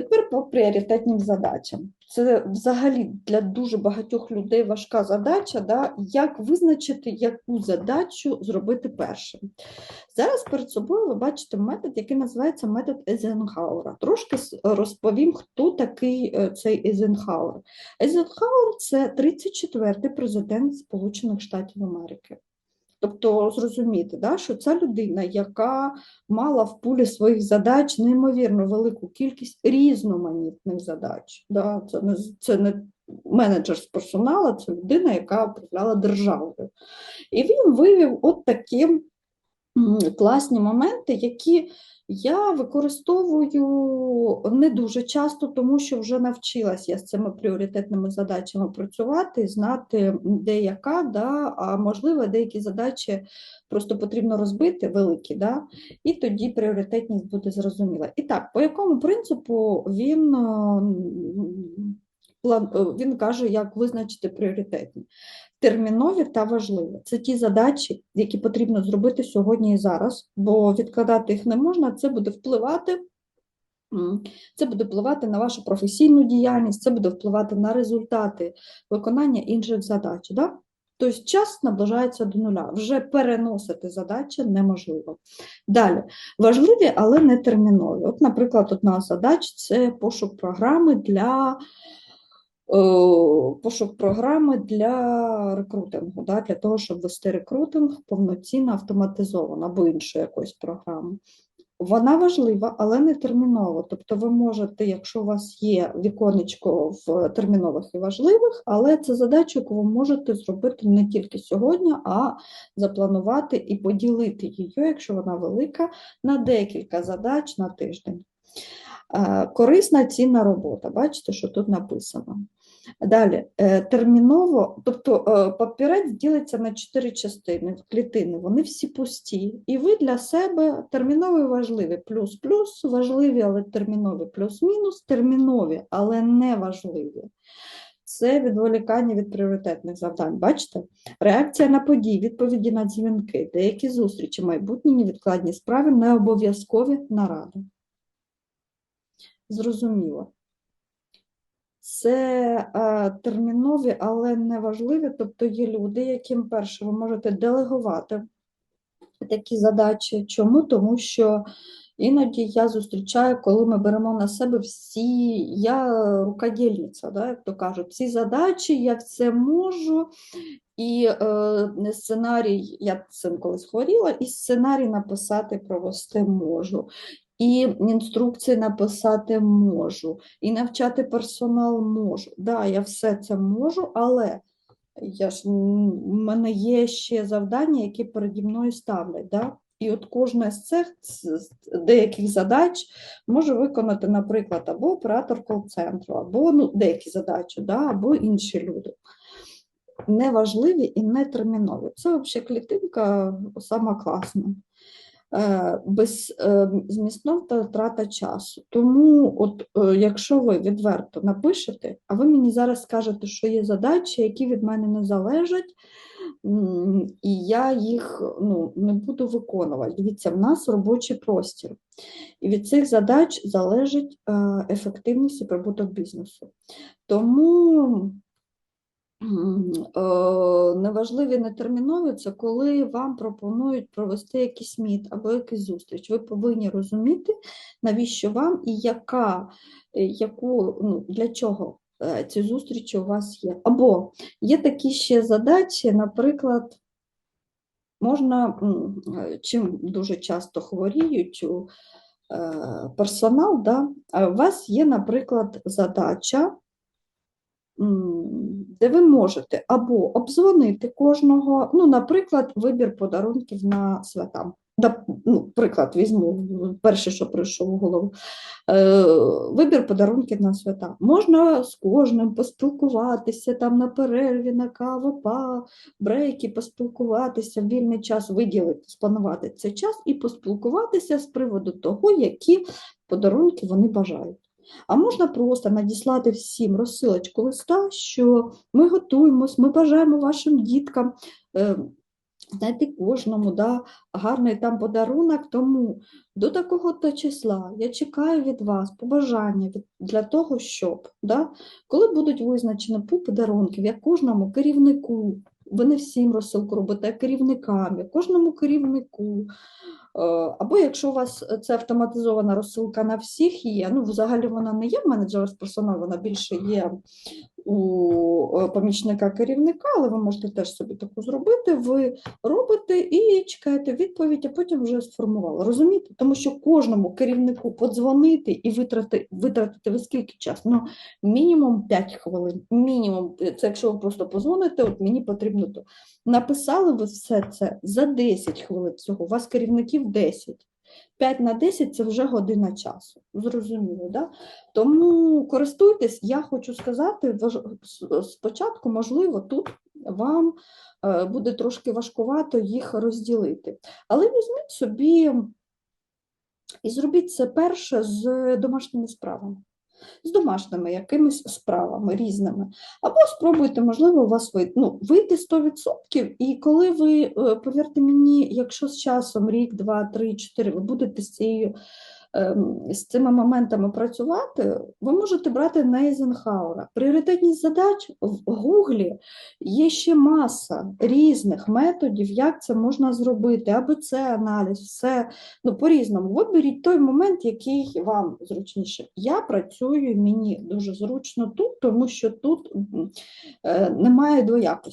Тепер по пріоритетним задачам. Це взагалі для дуже багатьох людей важка задача, да? як визначити, яку задачу зробити першим. Зараз перед собою ви бачите метод, який називається метод Ейзенхауера. Трошки розповім, хто такий е, цей Ейзенхауер. Ейзенхауер – це 34-й президент Сполучених Штатів Америки. Тобто зрозуміти, да, що ця людина, яка мала в пулі своїх задач неймовірно велику кількість різноманітних задач. Да. Це не, це не менеджер з персоналу, це людина, яка управляла державою. І він вивів от такі м, класні моменти, які я використовую не дуже часто, тому що вже навчилася я з цими пріоритетними задачами працювати, знати, де яка, да, а можливо, деякі задачі просто потрібно розбити великі, да, і тоді пріоритетність буде зрозуміла. І так, по якому принципу він, е, е, він каже, як визначити пріоритетні? Термінові та важливі. Це ті задачі, які потрібно зробити сьогодні і зараз, бо відкладати їх не можна, це буде впливати. Це буде впливати на вашу професійну діяльність, це буде впливати на результати виконання інших задач. Да? Тобто час наближається до нуля. Вже переносити задачі неможливо. Далі, важливі, але не термінові. От, наприклад, одна з задач це пошук програми для пошук програми для рекрутингу, да, для того, щоб вести рекрутинг повноцінно автоматизовано або іншу якусь програму. Вона важлива, але не термінова. Тобто ви можете, якщо у вас є віконечко в термінових і важливих, але це задача, яку ви можете зробити не тільки сьогодні, а запланувати і поділити її, якщо вона велика, на декілька задач на тиждень. Е, Корисна цінна робота. Бачите, що тут написано. Далі, е, терміново, тобто е, папірець ділиться на чотири частини, клітини, вони всі пусті. І ви для себе термінові важливі, плюс-плюс, важливі, але термінові, плюс-мінус, термінові, але не важливі. Це відволікання від пріоритетних завдань. Бачите? Реакція на події, відповіді на дзвінки, деякі зустрічі, майбутні невідкладні справи, не обов'язкові наради. Зрозуміло. Це е, термінові, але не важливі. Тобто є люди, яким перше ви можете делегувати такі задачі. Чому? Тому що іноді я зустрічаю, коли ми беремо на себе всі, я рукоділіця, да, як то кажуть, всі задачі, я все можу. І е, сценарій, я цим колись хворіла, і сценарій написати, провести можу. І інструкції написати можу, і навчати персонал можу. Да, я все це можу, але я ж, в мене є ще завдання, які переді мною ставлять. Да? І от кожна з цих з- деяких задач може виконати, наприклад, або оператор кол-центру, або ну, деякі задачі, да? або інші люди. Неважливі і не термінові. Це взагалі клітинка сама класна. Е, без е, втрата часу. Тому, от, е, якщо ви відверто напишете, а ви мені зараз скажете, що є задачі, які від мене не залежать, і я їх ну, не буду виконувати. Дивіться, в нас робочий простір, і від цих задач залежить ефективність і прибуток бізнесу. Тому Неважливі нетермінові це коли вам пропонують провести якийсь міт або якусь зустріч. Ви повинні розуміти, навіщо вам і яка, е, яку, ну, для чого е, ці зустрічі у вас є. Або є такі ще задачі, наприклад, можна, е, чим дуже часто хворіють е, персонал, да? у вас є, наприклад, задача де ви можете або обдзвонити кожного, ну, наприклад, вибір подарунків на свята. Да, ну, візьму, перше, що прийшло в голову. Е, вибір подарунків на свята. Можна з кожним поспілкуватися там на перерві, на каву, па, брейки, поспілкуватися, вільний час виділити, спланувати цей час і поспілкуватися з приводу того, які подарунки вони бажають. А можна просто надіслати всім розсилочку листа, що ми готуємось, ми бажаємо вашим діткам е, знайти кожному да, гарний там подарунок. Тому до такого то числа я чекаю від вас побажання для того, щоб, да, коли будуть визначені по подарунків, я кожному керівнику, ви не всім розсилку робите, а керівникам, кожному керівнику. Е, Або якщо у вас це автоматизована розсилка на всіх є, ну взагалі вона не є в менеджера з персоналу, вона більше є у е, помічника керівника, але ви можете теж собі таку зробити. Ви робите і чекаєте відповідь, а потім вже сформували. Розумієте? Тому що кожному керівнику подзвонити і витрати, витратити ви скільки часу? Ну, мінімум 5 хвилин. Мінімум, це якщо ви просто позвоните, от мені потрібно то. Написали ви все це за 10 хвилин всього, у вас керівників 10. 5 на 10 це вже година часу. Зрозуміло, да? Тому користуйтесь, я хочу сказати, спочатку, можливо, тут вам е, буде трошки важкувато їх розділити. Але візьміть собі і зробіть це перше з домашніми справами. З домашніми якимись справами різними. Або спробуйте, можливо, у вас вийти, ну, вийти 100%, і коли ви, е, повірте мені, якщо з часом рік, два, три, чотири, ви будете з цією з цими моментами працювати, ви можете брати на Ейзенхауера. Пріоритетність задач в Гуглі є ще маса різних методів, як це можна зробити, АБЦ аналіз, все ну, по-різному. Виберіть той момент, який вам зручніше. Я працюю, мені дуже зручно тут, тому що тут е, немає двоякості.